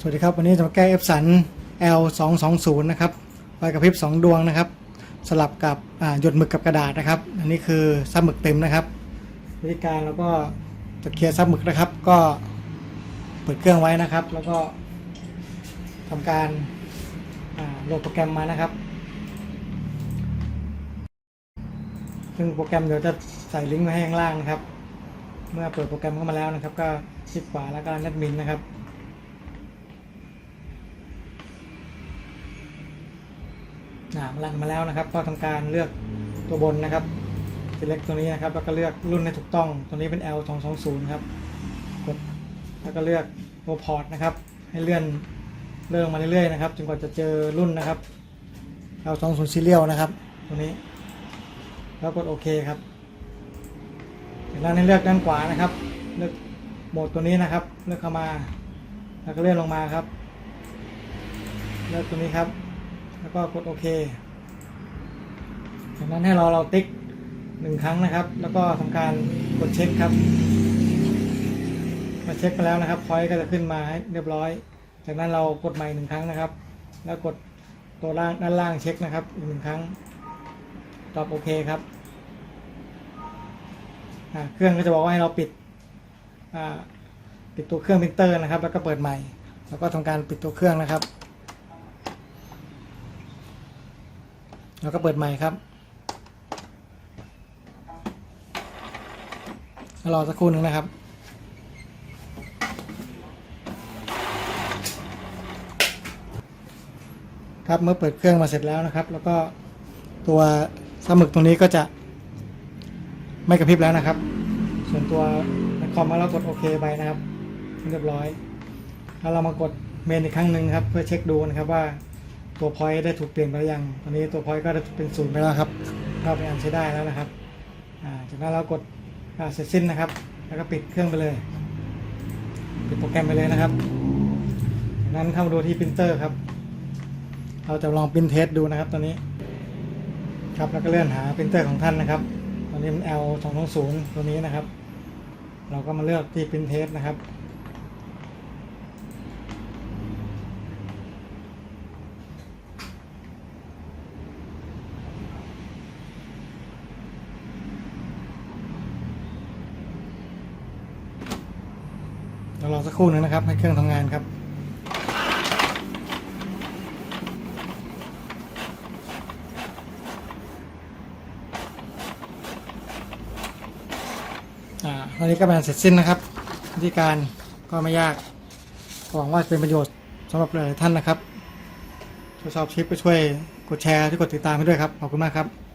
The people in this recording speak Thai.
สวัสดีครับ วันนี้จะมาแก้ F สัน L 2 2 0 นะครับไฟกระพริบ 2 ดวงนะครับ สลับกับหยดหมึกกับกระดาษนะครับ อันนี้คือซับหมึกเต็มนะครับ วิธีการเราก็จะเคลียร์ซับหมึกนะครับ ก็เปิดเครื่องไว้นะครับ แล้วก็ทำการโหลดโปรแกรมมานะครับ ซึ่งโปรแกรมเดี๋ยวจะใส่ลิงก์ไว้ให้ข้างล่างนะครับ เมื่อเปิดโปรแกรมเข้ามาแล้วนะครับ ก็คลิกขวาแล้วก็นัดมินนะครับ อ่ารันมาแล้วนะครับ ก็ทำการเลือกตัวบนนะครับ select ตัวนี้นะครับ แล้วก็เลือกรุ่นให้ถูกต้อง ตัวนี้เป็น L 2 2 0ครับกดแล้วก็เลือกตัวพอร์ตนะครับ ให้เลื่อนเลื่อนลงมาเรื่อยๆนะครับจนกว่าจะเจอรุ่นนะครับ L 2 0 serial นะครับ ตัวนี้ แล้วกดโอเคครับจากนั้นให้เลือกด้านขวานะครับ เลือกโหมดตัวนี้นะครับ เลือกเข้ามา แล้วก็เลื่อนลงมาครับ เลือกตัวนี้ครับ แล้วก็กดโอเค จากนั้นให้เราเราติ๊กหนึ่งครั้งนะครับ แล้วก็ทำการกดเช็คครับมาเช็คไปแล้วนะครับพอยต์ก็จะขึ้นมาให้เรียบร้อย จากนั้นเรากดใหม่หนึ่งครั้งนะครับ แล้วกดตัวล่างด้านล่างเช็คนะครับอีกหนึ่งครั้ง ตอบโอเคครับเครื่องก็จะบอกว่าให้เราปิดปิดตัวเครื่องพิมพ์เตอร์นะครับ แล้วก็เปิดใหม่ แล้วก็ทำการปิดตัวเครื่องนะครับ แล้วก็เปิดใหม่ครับรอสักครู่หนึ่งนะครับ ครับเมื่อเปิดเครื่องมาเสร็จแล้วนะครับ แล้วก็ตัวสมึกตรงนี้ก็จะไม่กระพริบแล้วนะครับ ส่วนตัวในคอมเรากดโอเคไปนะครับ เรียบร้อยแล้วเรามากดเมนอีกครั้งหนึ่งครับ เพื่อเช็คดูนะครับว่า ตัวพอยต์ได้ถูกเปลี่ยนไปหรือยังตอนนี้ตัวพอยต์ก็ได้เป็นศูนย์ไปแล้วครับก็เป็นอันใช้ได้แล้วนะครับจากนั้นเรากดเสร็จสิ้นนะครับ แล้วก็ปิดเครื่องไปเลย ปิดโปรแกรมไปเลยนะครับจากนั้นเข้ามาดูที่ปรินเตอร์ครับ เราจะลองปรินเทสดูนะครับ ตอนนี้ ครับแล้วก็เลื่อนหาปรินเตอร์ของท่านนะครับ ตอนนี้มัน L 2 2 0ตัวนี้นะครับ เราก็มาเลือกที่ปรินเทสนะครับ รารอสักครู่หนึงนะครับ ให้เครื่องทำงานครับอ่าตอนนี้ก็เป็นเสร็จสิ้นนะครับวิธีการก็ไม่ยากหวังว่าจะเป็นประโยชน์สำหรับหลายท่านนะครับถ้าชอบคลิปก็ช่วยกดแชร์ช่กดติดตามให้ด้วยครับ ขอบคุณมากครับ